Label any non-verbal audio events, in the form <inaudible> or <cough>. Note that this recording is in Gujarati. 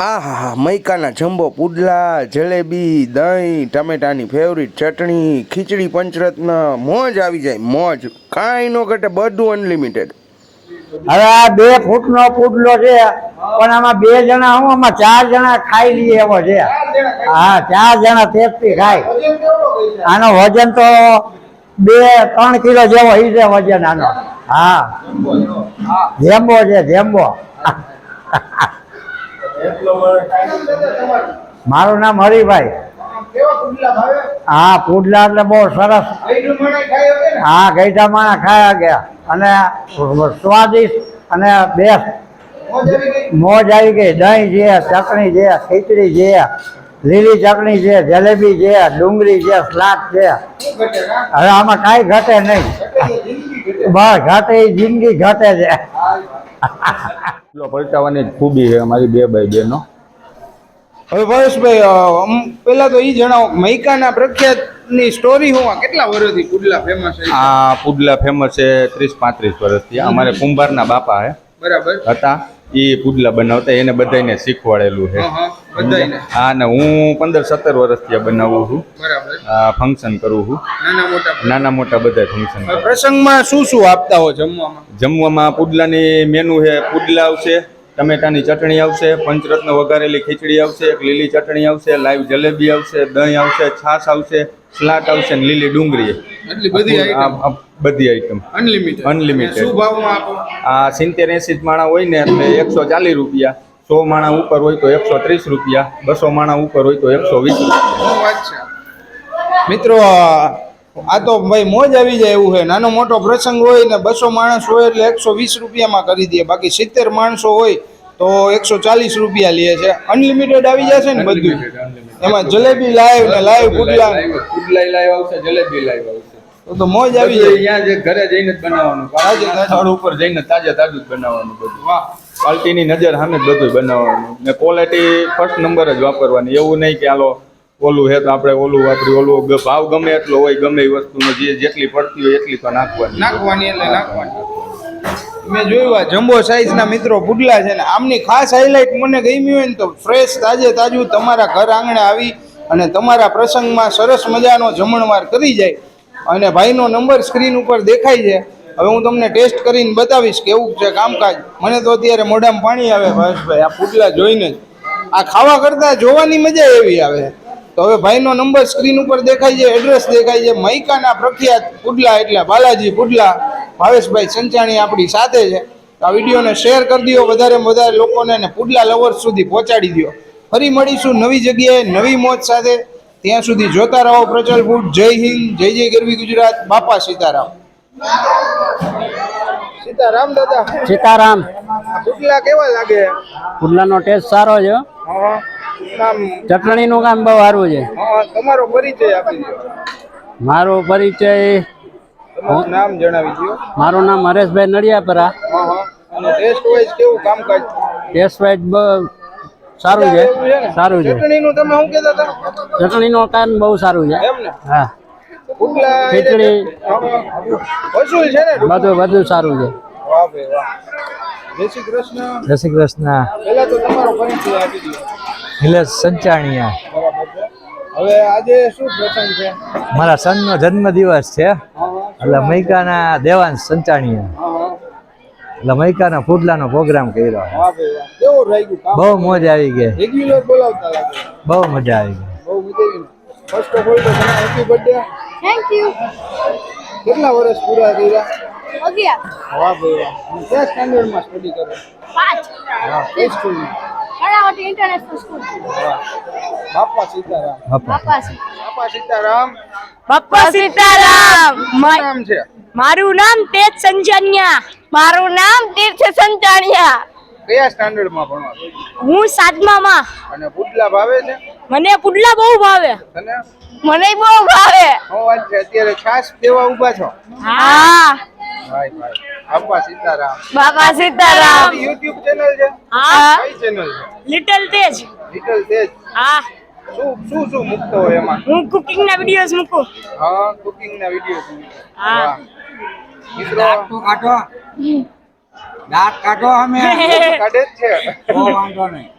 આ હા હા મૈકાના જમ્બો પુડલા જલેબી દહીં ટમેટાની ફેવરિટ ચટણી ખીચડી પંચરત્ન મોજ આવી જાય મોજ. કાંઈ નો ઘટે બધું અનલિમિટેડ હવે આ બે ફૂટનો પુડલો છે પણ આમાં બે જણા હું આમાં ચાર જણા ખાઈ લઈએ એવો છે. હા ચાર જણા તેપથી ખાય. આનો વજન તો બે ત્રણ કિલો જેવો ઈ છે વજન આનો. હા. જેમ્બો છે. જેમ્બો મારું નામ હરિભાઈ. હા, પુડલા એટલે બહુ સરસ. હા, ગઈઢા માણા ખાયા ગયા. અને સ્વાદિષ્ટ અને બેસ્ટ મોજ આવી ગઈ. દહીં છે ચટણી છે ખીચડી છે લીલી ચટણી છે જલેબી છે ડુંગળી છે સલાડ છે હવે આમાં કાંઈ ઘટે નહીં. બસ, ઘટે જિંદગી ઘટે છે. એટલો પલટાવાની જ ખૂબી છે અમારી બે ભાઈ બેનો હવે પરેશભાઈ પેલા તો એ જણાવો મૈકાના મૈકાના પ્રખ્યાતની સ્ટોરી હું કેટલા વર્ષથી પુડલા ફેમસ છે? આ પુડલા ફેમસ છે ત્રીસ પાંત્રીસ વર્ષથી. અમારે કુંભારના બાપા હે. બરાબર. હતા. એ પુડલા બનાવતા એને બધાને શીખવાડેલું છે. હા ને હું પંદર સત્તર વર્ષથી બનાવું છું. આ ફંક્શન કરું છું. નાના મોટા બધા? ફંક્શન પ્રસંગમાં શું શું આપતા હો જમવામાં? જમવામાં પુડલાની મેનુ છે પુડલાવ આવશે ટમેટાની ચટણી આવશે પંચરત્ન વઘારેલી ખીચડી આવશે એક લીલી ચટણી આવશે લાઈવ જલેબી આવશે દહીં આવશે છાશ આવશે સ્લાટ આવશે ને લીલી ડુંગળી. એટલી બધી આઈટમ બધી આઈટમ અનલિમિટેડ Unlimited. શું ભાવમાં આપો? આ સિત્તેર એંસી માણા હોય ને એટલે એકસો ચાલીસ રૂપિયા. સો માણા ઉપર હોય તો એકસો ત્રીસ રૂપિયા. બસો માણા ઉપર હોય તો એકસો વીસ રૂપિયા. મિત્રો આ તો ભાઈ મોજ આવી જાય એવું છે. નાનો મોટો પ્રસંગ હોય ને બસો માણસ હોય એટલે એકસો વીસ રૂપિયામાં કરી દે બાકી સિત્તેર માણસો હોય તો એકસો ચાલીસ રૂપિયા લે છે. અનલિમિટેડ આવી જશે ને બધું. એમાં જલેબી લાઈવ ને લાઈવ પુડલા પુડલા લાઈવ આવશે જલેબી લાઈવ આવશે. તો મોજ આવી જાય. અહીંયા જે ઘરે જઈને જ બનાવવાનું. તાજે તાજું. સ્થળ ઉપર જઈને તાજે તાજું જ બનાવવાનું બધું. વાહ. ક્વોલિટીની નજર સામે જ બધું બનાવવાનું. ને ક્વોલિટી ફર્સ્ટ નંબર જ વાપરવાની. એવું નહીં કે હાલો ઓલું હે તો આપણે ઓલું વાપરી ઓલું ભાવ ગમે એટલો હોય, ગમે એ વસ્તુનો જે જેટલી પડતી હોય એટલી તો નાખવાની. નાખવાની એટલે નાખવાની. મેં જોયું જમ્બો સાઈઝના મિત્રો પુડલા છે ને, આમની ખાસ હાઇલાઇટ મને ગમી હોય ને તો ફ્રેશ તાજે તાજું તમારા ઘર આંગણે આવી અને તમારા પ્રસંગમાં સરસ મજાનો જમણવાર કરી જાય અને ભાઈનો નંબર સ્ક્રીન ઉપર દેખાય છે. હવે હું તમને ટેસ્ટ કરીને બતાવીશ કેવું છે કામકાજ. મને તો અત્યારે મોઢામાં પાણી આવે ભાઈ આ પુડલા જોઈને જ. આ ખાવા કરતાં જોવાની મજા એવી આવે. તો હવે ભાઈનો નંબર સ્ક્રીન ઉપર દેખાય છે એડ્રેસ દેખાય છે મૈકાના પ્રખ્યાત પુડલા એટલે બાલાજી પુડલા ભાવેશભાઈ સંચાણી આપણી સાથે છે. તો આ વિડીયોને શેર કરી દો વધારે વધારે લોકોને અને પુડલા લવર્સ સુધી પહોંચાડી દો ફરી મળીશું નવી જગ્યાએ નવી મોજ સાથે. ત્યાં સુધી જોતા રહો પ્રચલ ફૂડ જય હિન્દ જય જય ગરવી ગુજરાત. બાપા સીતારામ. સીતારામ દાદા. સીતારામ. પુડલા કેવા લાગે? પુડલાનો ટેસ્ટ સારો છે હા નું ચટણીનું કામ બહુ સારું છે. તમારો પરિચય આપી દો. મારો પરિચય નામ જણાવી દો. મારું નામ હરેશભાઈ નડિયાપરા. ટેસ્ટ વાઇઝ કેવું કામકાજ? ટેસ્ટ વાઇઝ સારું છે. ને? સારું છે. ચટણીનું તમે શું કહેતા હતા? ચટણીનું કામ બહુ સારું છે. એમ ને? હા. ખીચડી. વસૂલ છે ને? બધું બધું સારું છે. વાહ વાહ. જય શ્રી કૃષ્ણ. જય શ્રી કૃષ્ણ. પહેલા તો તમારો પરિચય આપી દો. નિલેશ સંચાણીયા. હવે આજે શું પ્રસંગ છે? મારા સનનો જન્મદિવસ છે. એટલે મૈકાના દેવાંશ સંચાણીયા. એટલે મૈકાના પુડલાનો પ્રોગ્રામ કર્યો. વાહ ભાઈ વાહ. કેવું રહ્યું કામ બહુ મોજ આવી ગઈ. રેગ્યુલર બોલાવતા લાગે બહુ મજા આવી ગઈ. બહુ મજા આવી ફર્સ્ટ ઓફ ઓલ તો તમને હેપી બર્થડે થેન્ક યુ કેટલા વર્ષ પૂરા થયા? અગિયાર. વાહ ભાઈ કયા સ્ટાન્ડર્ડમાં સ્ટડી કરો? પાંચ. હા સ્કૂલમાં કર્ણાવટી ઇન્ટરનેશનલ સ્કૂલ બાપા સીતારામ. બાપા. સીતારામ. બાપા સીતારામ. મારું નામ છે? મારું નામ તેજ સંજાનિયા મારું નામ તીર્થ સંચાણિયા કયા સ્ટાન્ડર્ડમાં ભણો હું સાતમામાં. અને પુડલા ભાવે છે? મને પુડલા બહુ ભાવે. અને મને બહુ ભાવે. હું અત્યારે છાસ દેવા ઊભા છો? હા. ભાઈ ભાઈ. બાપા સીતારામ. બાપા સીતારામ. યુટ્યુબ ચેનલ છે? હા. કઈ ચેનલ છે? લિટલ તેજ લિટલ તેજ હા. શું શું શું મૂકતો હોય એમાં? હું કુકિંગ ના વિડીયોઝ મૂકું. હા કુકિંગ ના વીડિયો હા. મિત્રો કાઢો. દાંત કાઢો અમે. <laughs> કાઢે જ છે. વાંધો નહીં.